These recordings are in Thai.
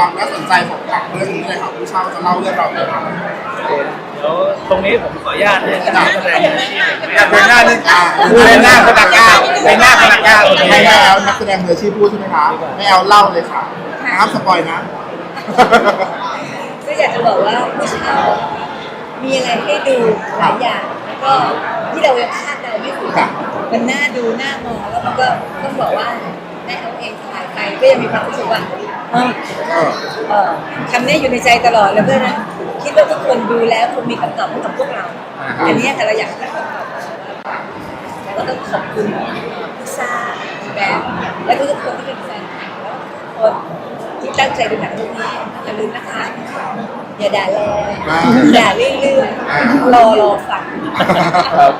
ความน่าสนใจของหนังเรื่องนี้เลยครับผู้เช่าจะเล่าเรื่องเราวเลยครับเดี๋ยวตรงนี้ผมขออนุญาตเรียนนักแสดงอาชีพอย่างอยากแม่เป็นหน้านึงอะเป็นหน้าคนละก้าวเป็นหน้าคนละก้าวโอเคให้คแม่รับแอลนักแสดงมืออาชีพพูดใช่ไหมคะให้แอลเล่าเลยค่ะห้ามสปอยนะก็อยากจะบอกว่าผู้เช่ามีอะไรให้ดูหลายอย่างแล้วก็ที่เรายังคาดเดาไม่ถูกค่ะมันน่าดูน่ามองแล้วมันก็ต้องบอกว่าแม่เอาเองถ่ายไปก็ยังมีความรู้สึกว่าเออเออเออคำนี้อยู่ในใจตลอดเลยเพื่อนนะคิดว่าทุกคนดูแล้วคงมีคำตอบให้กับพวกเรา อันนี้ค่ะเราอยากให้คำตอบแล้วก็ต้องขอบคุณพิซซ่าแบบและทุกๆคนที่เป็นแฟนคลับแล้วก็ทุกคนที่ตั้งใจดูหนังเรื่องนี้อย่าลืมนะคะอย่าด่าแรงอย่าเรื่อยๆรอรอฟังครับ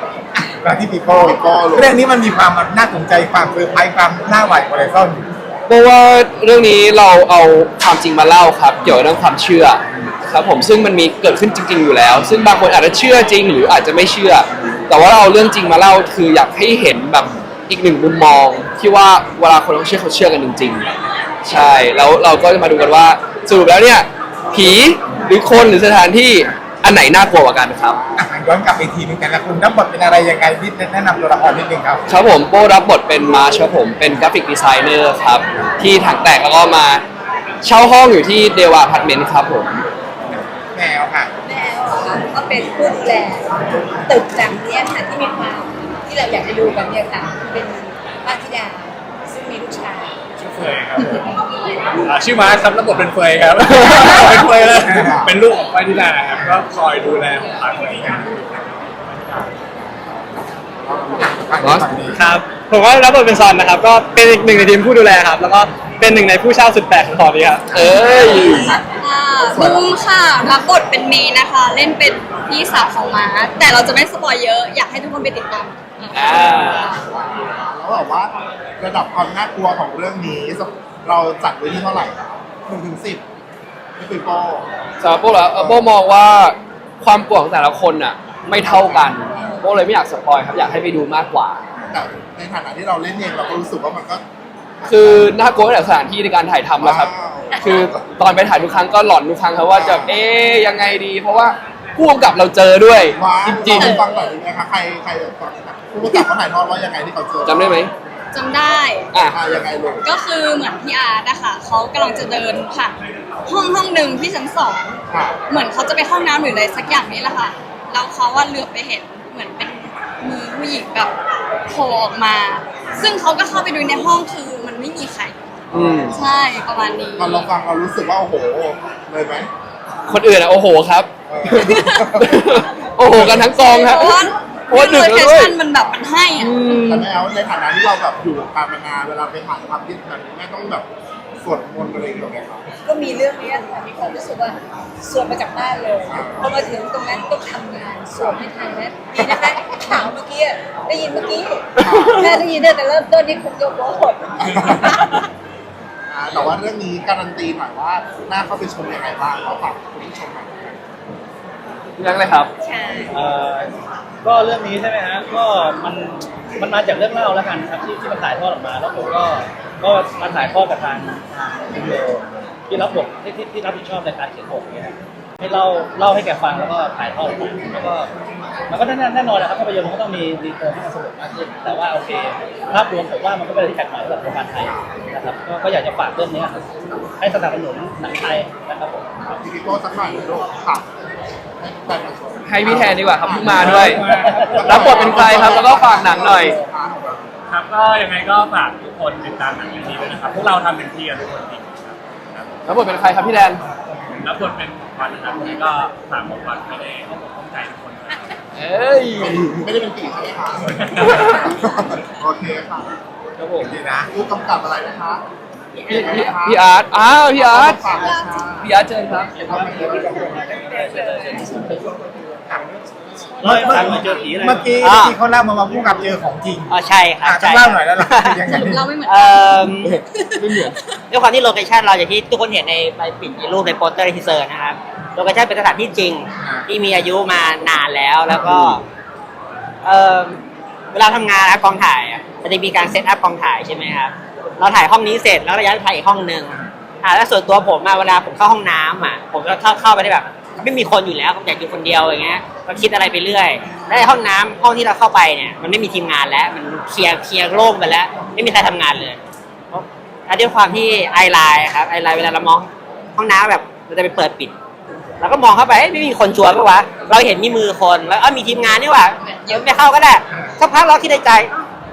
มาที่ปีโป้ปีโป้ลูกเรื่องนี้มันมีความน่าสนใจความเซอร์ไพรส์ความน่าหวาดกลัวอะไรซ่อนอยู่เพราะว่าเรื่องนี้เราเอาความจริงมาเล่าครับ เกี่ยวกับเรื่องความเชื่อครับผมซึ่งมันมีเกิดขึ้นจริง ๆ อยู่แล้ว ซึ่งบางคนอาจจะเชื่อจริง หรืออาจจะไม่เชื่อ แต่ว่าเราเอาเรื่องจริงมาเล่าคืออยากให้เห็นแบบอีกหนึ่งมุมมองที่ว่าเวลาคนเขาเชื่อเขาเชื่อกันจริง ๆ ใช่แล้วเราก็จะมาดูกันว่าสรุปแล้วเนี่ยผีหรือคนหรือสถานที่ อันไหนน่ากลัวกว่ากันครับ อะย้อนกลับไปทีนึงแต่ละคนรับบทเป็นอะไรยังไงนิดแนะนำตัวละครนิดนึงครับครับผมโป้รับบทเป็นมาร์ชครับผมเป็นกราฟิกดีไซเนอร์ครับ ที่ถังแตกแล้วก็มาเช่าห้องอยู่ที่เดวาพาร์ทเมนต์ครับผมแมวค่ะแม่ก็เป็นผู้ดูแลตึกจังเนี้ยค่ะที่มีความที่เราอยากจะดูกันเนี่ยค่ะ เป็นบ้านธิดาซึ่งมีลูกชาย ชื่อเฟยครับ อ่าชื่อมาร์คครับรับบทเป็นเฟยครับ เป็นเฟยเลยเป็นลูกของไฟทิดาครับก็คอยดูแลของพักอะไรอย่างเงี้ยบอส ครับ ผมก็รับบทเป็นซอนนะครับ ก็เป็นอีกหนึ่งในทีมผู้ดูแลครับ แล้วก็เป็นหนึ่งในผู้เช่าสุดแปลกของตอนนี้ครับ เอ้ยค่ะบูมค่ะรับบทเป็นเมย์นะคะ เล่นเป็นพี่สาวของม้าแต่เราจะไม่สปอยเยอะ อยากให้ทุกคนไปติดตาม อ่า แล้วแบบว่าระดับความน่ากลัวของเรื่องนี้เราจัดไว้ที่เท่าไหร่หนึ่งถึงสิบพี่ปีโป้สำหรับโป้แล้วเอ่อโป้มองว่าความกลัวของแต่ละคนน่ะไม่เท่ากันโป้เลยไม่อยากสปอยครับอยากให้ไปดูมากกว่า แต่ในฐานะที่เราเล่นเองเราก็รู้สึกว่ามันก็ คือน่ากลัวตั้งแต่สถานที่ในการถ่ายทำแล้วครับ ว้าว คือตอนไปถ่ายทุกครั้งก็หลอนทุกครั้งครับว่าจะเอ๊ยยังไงดี เพราะว่า ผู้กำกับเราเจอด้วย ว้าจริงฟังหน่อยได้ไหมคะใครใครแบบฟังผู้กำกับเขาถ่ายทอดว่ายังไงที่เขาเจอๆจำได้ไหมจำได้ อะ อ่ายังไงลูกก็คือเหมือนพี่อาร์ตอะค่ะเขากำลังจะเดินผ่านห้องห้องหนึ่งที่ชั้นสองค่ะเหมือนเขาจะไปห้องน้ำหรืออะไรสักอย่างนี้แหละค่ะแล้วเขาว่าเหลือบไปเห็นเหมือนเป็นมือผู้หญิงแบบโผล่ออกมา ซึ่งเขาก็เข้าไปดูในห้องคือมันไม่มีใครอืม ใช่ประมาณนี้ตอนเราฟังเรารู้สึกว่าโอ้โหเลยไหมคนอื่นอะโอ้โหครับ โอ้โหกันทั้งกองครับ เพราะว่าโอ้ยดึโลกเคแล้วด้วย ชั่นมันแบบมันให้อะอืมแต่แม่เอาในฐานะที่เราแบบอยู่วงการมานานเวลาไปถ่ายทำที่แบบนี้แม่ต้องแบบสวดมนต์อะไรอย่างเงี้ยไหมครับ ก็มีเรื่องนี้ค่ะมีความรู้สึกว่าสวดมาจากบ้านเลย พอมาถึงตรงนั้นต้องทำงานสวดไม่ทันแล้วดีนะคะข่าวเมื่อกี้อะได้ยินเมื่อกี้แม่ได้ยินตั้งแต่เริ่มต้นนี่คงจะโกหกอ่าแต่ว่าเรื่องนี้การันตีหน่อยว่าน่าเข้าไปชมยังไงบ้างเขาฝากคุณผู้ชมหน่อย ยังเลยครับ ใช่เอ่อก็เรื่องนี้ใช่ไหมฮะก็มันมันมาจากเรื่องเล่าแล้วกันครับที่ที่มันถ่ายทอดออกมาแล้วผมก็ก็มาถ่ายทอดกับทางทางวิดีโอที่รับบทที่ที่ที่รับผิดชอบในการเขียนบทเนี่ยให้เล่าเล่าให้แกฟังแล้วก็ถ่ายทอดออกมาแล้วก็มันก็แน่แน่นอนนะครับภาพยนตร์มันก็ต้องมีดีเทลที่มันสนุกมากขึ้นแต่ว่าโอเคภาพรวมผมว่ามันก็เป็นอะไรที่แปลกใหม่สำหรับวงการไทยนะครับก็ก็อยากจะฝากเรื่องนี้ครับให้สนับสนุนหนังไทยนะครับผม พี่พี่โก้สักหน่อยลูกค่ะให้แฟนมาชม ให้พี่แทนดีกว่าครับเพิ่งมาด้วย รับบทเป็นใครครับแล้วก็ฝากหนังหน่อย ครับก็ยังไงก็ฝากทุกคนติดตามหนังเรื่องนี้ด้วยนะครับพวกเราทำเต็มที่กันทุกคนจริงๆครับรับบทเป็นใครครับพี่แดนรับบทเป็นวันนะครับวันนี้ก็ฝากบอกวันไม่ได้ให้ผมเข้าใจทุกคนนะครับเอ้ยไม่ได้เป็นปีใช่ไหมคะโอเคค่ะครับผมดีนะผู้กำกับอะไรนะคะพี่พี่พี่อาร์ตอ้าวพี่อาร์ตฝากเลยค่ะพี่อาร์ตเชิญครับ เฮ้ยเมื่อกี้เจอผีอะไรเมื่อกี้อ่าที่เขาเล่ามาว่าผู้กำกับเจอของจริงอ๋อใช่ครัอะบต้อใช่งเล่าหน่อยแล้วล่ะยังไงเราไม่เหมือนเอ่อไม่เหมือนด้วยความที่โลเคชันเราอย่างที่ทุกคนเห็นในใบปิดในรูปในโปสเตอร์ในทีเซอร์นะครับโลเคชันเป็นสถานที่จริง ที่มีอายุมานานแล้วแล้วก็เอ่อเวลาทำงานนะกองถ่ายอะมันจะมีการเซตอัพกองถ่ายใช่ไหมครับเราถ่ายห้องนี้เสร็จแล้วเราย้ายไปถ่ายอีกห้องหนึ่งอ่าแล้วส่วนตัวผมอะเวลาผมเข้าห้องน้ำอะผมก็เข้าเข้าไปได้แบบ ไม่มีคนอยู่แล้วผมอยากอยู่คนเดียวอย่างเงี้ยก็คิดอะไรไปเรื่อยแล้วในห้องน้ำห้องที่เราเข้าไปเนี่ยมันไม่มีทีมงานแล้ว มันเคลียร์เคลียร์โล่งไปแล้ว ไม่มีใครทำงานเลยเพราะแล้วด้วยความที่ไอไลน์ครับไอไลน์เวลาเรามองห้องน้ำแบบเราจะไปเปิดปิดเราก็มองเข้าไปไม่มีคนชัวร์ปะวะเราเห็นมีมือคนแล้วเออมีทีมงานนี่หว่าเดี๋ยวไม่เข้าก็ได้สักพักเราคิดในใจ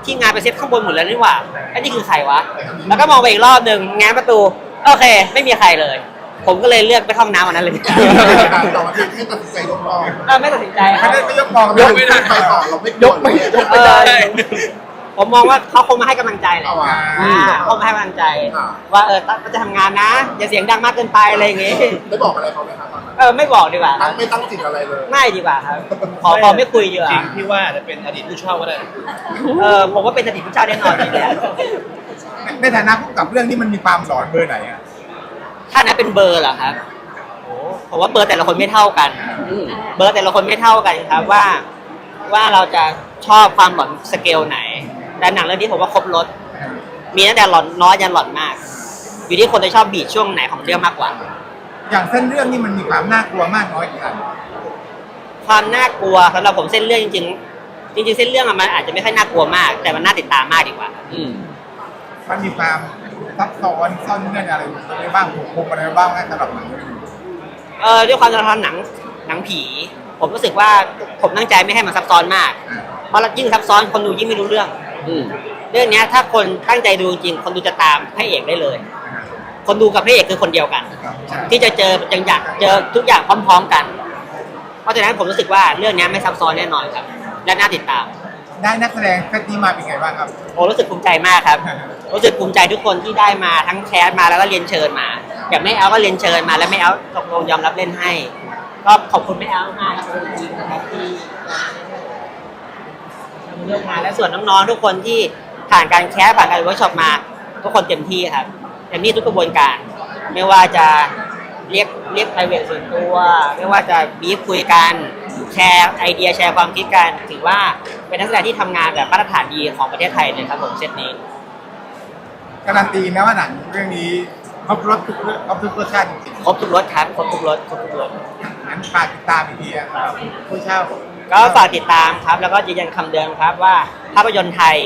ทีมงานไปเซฟข้างบนหมดแล้วนี่หว่าอ้นี่คือใครวะแล้วก็มองไปอีกรอบหนึ่งแง้มประตูโอเค ไม่มีใครเลย ผมก็เลยเลือกไปห้องน้ำวันนั้นเลยเราเพียงแค่ตัดสินใจยกกองเออไม่ตัดสินใจคไม่รับ ได้ไม่ยกมองยกไม่ได้ไปต่อเราไม่ยกไม่ยกเอไม่อได้ ผมมองว่าเขาคงมาให้กำลังใจแหละเอาว่ะ อ่าเขามาให้กำลังใจ อ่า ว่าเออตั้งจะทำงานนะ อย่าเสียงดังมากเกินไปอะไรอย่างงี้ ได้บอกอะไรเขาไหมครับตอนนั้นเออไม่บอกดีกว่าตั้งไม่ตั้งจิตอะไรเลยไม่ดีกว่าครับ ขอขอไม่คุยดีกว่าจริงพี่ว่าอาจจะเป็นอดีตผู้เช่าก็ได้ เออผมว่าเป็นอดีตผู้เจ้าแน่นอนอยู่แล้วในฐานะผู้กำกับเรื่องที่มันมีความหลอนเบอร์ไหนอะ ถ้านั้นเป็นเบอร์เหรอครับโอ้ผมว่าเบอร์แต่ละคนไม่เท่ากัน เบอร์แต่ละคนไม่เท่ากันครับว่าว่าเราจะชอบความหลอนสเกลไหน แต่หนังเรื่องนี้ผมว่าครบรถ มีตั้งแต่หลอนน้อยยันหลอนมาก อยู่ที่คนจะชอบบีทช่วงไหนของเรื่องมากกว่า อย่างเส้นเรื่องนี่มันมีความน่ากลัวมากน้อยขนาดไหนความน่ากลัวสำหรับผมเส้นเรื่องจริง ๆ จริง ๆ เส้นเรื่องอะมันอาจจะไม่ค่อยน่ากลัวมาก แต่มันน่าติดตามมากดีกว่า อืมมันมีความ ซับซ้อนซ่อนเงื่อนอะไรอะไรบ้างผูกคุมอะไรบ้างไหมสำหรับหนังเรื่องนี้เออด้วยความที่เราทำหนังหนังผี ผมรู้สึกว่าผมตั้งใจไม่ให้มันซับซ้อนมาก เพราะยิ่งซับซ้อนคนดูยิ่งไม่รู้เรื่อง อืมเรื่องเนี้ยถ้าคนตั้งใจดูจริงคนดูจะตามพระเอกได้เลย คนดูกับพระเอกคือคนเดียวกัน ที่จะเจอจังอยากเจอทุกอย่างพร้อม ๆ กัน เพราะฉะนั้นผมรู้สึกว่าเรื่องเนี้ยไม่ซับซ้อนแน่นอนครับ และน่าติดตาม ได้นักแสดงชุดนี้มาเป็นไงบ้างครับ โอ้รู้สึกภูมิใจมากครับ รู้สึกภูมิใจทุกคนที่ได้มาทั้งแคสมาแล้วก็เรียนเชิญมาแบบไม่เอาก็เรียนเชิญมาแล้วไม่เอาตกลงยอมรับเล่นให้ ก็ขอบคุณไม่เอามากครับจริงๆนะครับที่เลือกงานและส่วนน้องๆทุกคนที่ผ่านการแคสผ่านการเวิร์กช็อปมาทุกคนเต็มที่ครับเต็มที่ทุกกระบวนการ ไม่ว่าจะ เรียกเรียก private ส่วนตัว ไม่ว่าจะบีฟคุยกัน แชร์ไอเดียแชร์ความคิดกัน ถือว่าเป็นนักแสดงที่ทำงานแบบมาตรฐานดีของประเทศไทยเลยครับผมเซตนี้ การันตีนะว่าหนังเรื่องนี้ครบรสทุกเรื่องครบทุกรสชาติจริงครบทุกรถครับ ครบทุกรถครบทุกรถๆงั้นฝากติดตามอีกทีอะครับผู้เช่าก็ฝากติดตามครับ แล้วก็ยืนยันคำเดิมครับว่าภาพยนตร์ไทย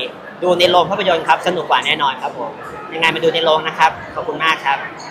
ดูในโรงภาพยนตร์ครับ สนุกกว่าแน่นอนครับผมยังไงมาดูในโรงนะครับ ขอบคุณมากครับข